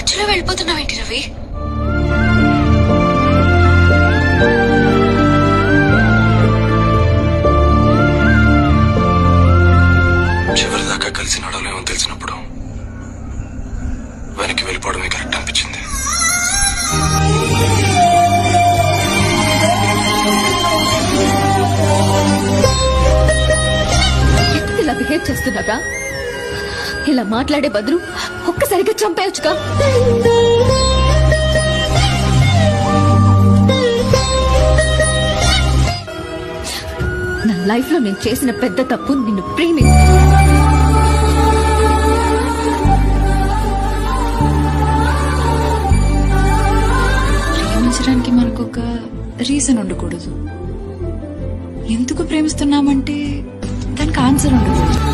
మధ్యలో వెళ్ళిపోతున్నావేంటి రవి? చివరి దాకా కలిసి నడవలేమో తెలిసినప్పుడు వెనక్కి వెళ్ళిపోవడమే కరెక్ట్ అనిపించింది. ఎందుకు ఇలా బిహేవ్ ఇలా మాట్లాడే బదులు ఒక్కసారిగా చంపేయచ్చుగా? నా లైఫ్లో నేను చేసిన పెద్ద తప్పు నిన్ను ప్రేమి ప్రేమించడానికి మనకు ఒక రీజన్ ఉండకూడదు. ఎందుకు ప్రేమిస్తున్నామంటే దానికి ఆన్సర్ ఉండకూడదు.